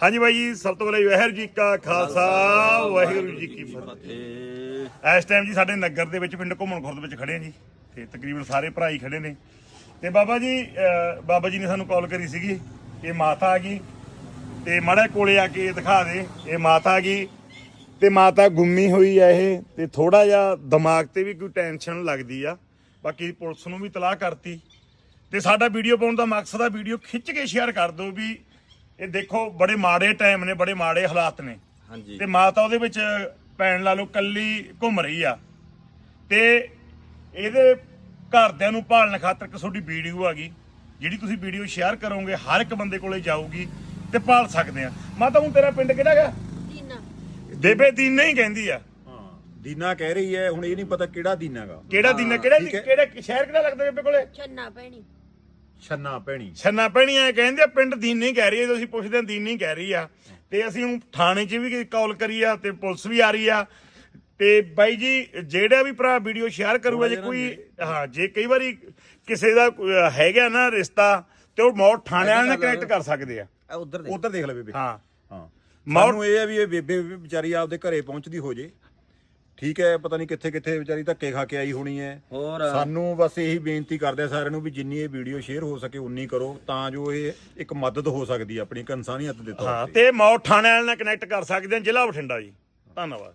ਹਾਂਜੀ ਬਾਈ ਜੀ, ਸਭ ਤੋਂ ਪਹਿਲੇ ਵਾਹਿਗੁਰੂ ਜੀ ਕਾ ਖਾਲਸਾ, ਵਾਹਿਗੁਰੂ ਜੀ ਕੀ ਫਤਿਹ। ਇਸ ਟਾਈਮ ਜੀ ਸਾਡੇ ਨਗਰ ਦੇ ਵਿੱਚ ਪਿੰਡ ਘੁੰਮਣ ਖੁਰਦ ਵਿੱਚ ਖੜੇ ਆ ਜੀ, ਤੇ ਤਕਰੀਬਨ ਸਾਰੇ ਭਰਾ ਹੀ ਖੜੇ ਨੇ। ਤੇ ਬਾਬਾ ਜੀ ਬਾਬਾ ਜੀ ਨੇ ਸਾਨੂੰ ਕਾਲ ਕਰੀ ਸੀਗੀ, ਇਹ ਮਾਤਾ ਆ ਗਈ, ਤੇ ਮਾੜਾ ਕੋਲੇ ਆ ਕੇ ਦਿਖਾ ਦੇ, ਇਹ ਮਾਤਾ ਆ ਗਈ, ਤੇ ਮਾਤਾ ਗੁੰਮੀ ਹੋਈ ਆ ਇਹ, ਤੇ ਥੋੜਾ ਜਿਹਾ ਦਿਮਾਗ ਤੇ ਵੀ ਕੋਈ ਟੈਨਸ਼ਨ ਲੱਗਦੀ ਆ, ਬਾਕੀ ਪੁਲਿਸ ਨੂੰ ਵੀ ਤਲਾਹ ਕਰਤੀ। ਤੇ ਸਾਡਾ ਵੀਡੀਓ ਪਾਉਣ ਦਾ ਮਕਸਦ ਆ ਵੀਡੀਓ ਖਿੱਚ ਕੇ ਸ਼ੇਅਰ ਕਰ ਦਿਓ ਵੀ ਇਹ ਦੇਖੋ ਬੜੇ ਮਾੜੇ ਟਾਈਮ ਨੇ ਬੜੇ ਮਾੜੇ ਹਾਲਾਤ ਨੇ। ਹਾਂਜੀ। ਤੇ ਮਾਤਾ ਉਹਦੇ ਵਿੱਚ ਭੈਣ ਲਾ ਲਓ ਕੱਲੀ ਘੁੰਮ ਰਹੀ ਆ। ਤੇ ਇਹਦੇ ਘਰਦਿਆਂ ਨੂੰ ਭਾਲਣ ਖਾਤਰ ਇੱਕ ਤੁਹਾਡੀ ਵੀਡੀਓ ਆ ਗਈ ਜਿਹੜੀ ਤੁਸੀਂ ਵੀਡੀਓ ਸ਼ੇਅਰ ਕਰੋਗੇ ਹਰ ਇੱਕ ਬੰਦੇ ਕੋਲੇ ਜਾਊਗੀ ਤੇ ਭਾਲ ਸਕਦੇ ਆ। ਮਾਤਾ ਹੁਣ ਤੇਰਾ ਪਿੰਡ ਕਿਹੜਾ ਗਾ ਦੀਨਾ। ਬੇਬੇ ਦੀਨ ਨਹੀਂ ਕਹਿੰਦੀ ਆ। ਹਾਂ ਦੀਨਾ ਕਹਿ ਰਹੀ ਹੈ ਹੁਣ ਇਹ ਨਹੀਂ ਪਤਾ ਕਿਹੜਾ ਦੀਨਾਗਾ ਕਿਹੜਾ ਦੀਨ ਕਿਹੜਾ ਹੈ। ਕਿਹੜਾ ਸ਼ਹਿਰ ਕਿਹੜਾ ਲੱਗਦਾ ਬੇਬੇ ਕੋਲੇ? ਛੰਨਾ ਪੈਣੀ ਛੰਨਾ ਪੈਣੀ। ਛੰਨਾ ਪੈਣੀਆਂ ਕਹਿੰਦੇ ਆ ਪਿੰਡ ਦੀਨ ਨਹੀਂ ਕਹਿ ਰਹੀ ਤੁਸੀਂ ਪੁੱਛਦੇ ਆ ਦੀਨ ਨਹੀਂ ਕਹਿ ਰਹੀ ਆ। ਤੇ ਅਸੀਂ ਹੁਣ ਥਾਣੇ 'ਚ ਵੀ ਕਾਲ ਕਰੀ ਆ ਤੇ ਪੁਲਿਸ ਵੀ ਆ ਰਹੀ ਆ। ਤੇ ਬਾਈ ਜੀ ਜਿਹੜਾ ਵੀ ਭਰਾ ਵੀਡੀਓ ਸ਼ੇਅਰ ਕਰੂਗਾ ਜੇ ਕੋਈ ਹਾਂ ਜੇ ਕਈ ਵਾਰੀ ਕਿਸੇ ਦਾ ਕੋਈ ਹੈਗਾ ਨਾ ਰਿਸ਼ਤਾ ਤੇ ਉਹ ਮੌਤ ਥਾਣੇ ਵਾਲਿਆਂ ਨਾਲ ਕਨੈਕਟ ਕਰ ਸਕਦੇ ਆ। ਉਧਰ ਦੇਖ। ਉਧਰ ਦੇਖ ਲੈ ਬੇਬੇ। ਹਾਂ। ਹਾਂ। ਮੌਤ- ਸਾਨੂੰ ਇਹ ਹੈ ਵੀ ਇਹ ਬੇਬੇ ਵੀ ਵਿਚਾਰੀ ਆਪਦੇ ਘਰੇ ਪਹੁੰਚਦੀ ਹੋ ਜੇ। ਠੀਕ ਹੈ ਪਤਾ ਨਹੀਂ ਕਿੱਥੇ ਕਿੱਥੇ ਵਿਚਾਰੀ ਧੱਕੇ ਖਾ ਕੇ ਆਈ ਹੋਣੀ ਹੈ। ਹੋਰ? ਸਾਨੂੰ ਬਸ ਇਹੀ ਬੇਨਤੀ ਕਰਦੇ ਆ ਸਾਰਿਆਂ ਨੂੰ ਵੀ ਜਿੰਨੀ ਇਹ ਵੀਡੀਓ ਸ਼ੇਅਰ ਹੋ ਸਕੇ ਉਨੀ ਕਰੋ ਤਾਂ ਜੋ ਇਹ ਇੱਕ ਮਦਦ ਹੋ ਸਕਦੀ ਹੈ ਆਪਣੀ ਇੱਕ ਇਨਸਾਨੀਅਤ ਦੇ ਤੌਰ ਹਾਂ ਤੇ। ਥਾਣੇ ਵਾਲਿਆਂ ਨਾਲ ਕਨੈਕਟ ਕਰ ਸਕਦੇ ਆ ਜ਼ਿਲ੍ਹਾ ਬਠਿੰਡਾ ਜੀ। ਧੰਨਵਾਦ।